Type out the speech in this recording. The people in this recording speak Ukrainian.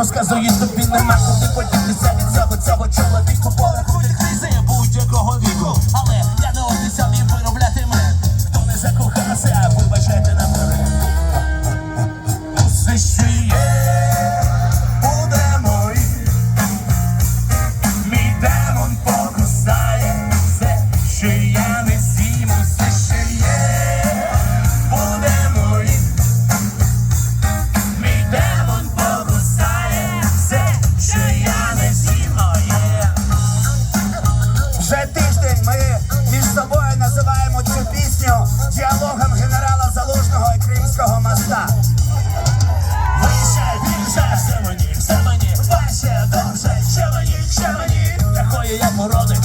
Розказує тобі нема куди подітися від цього цього Moroder.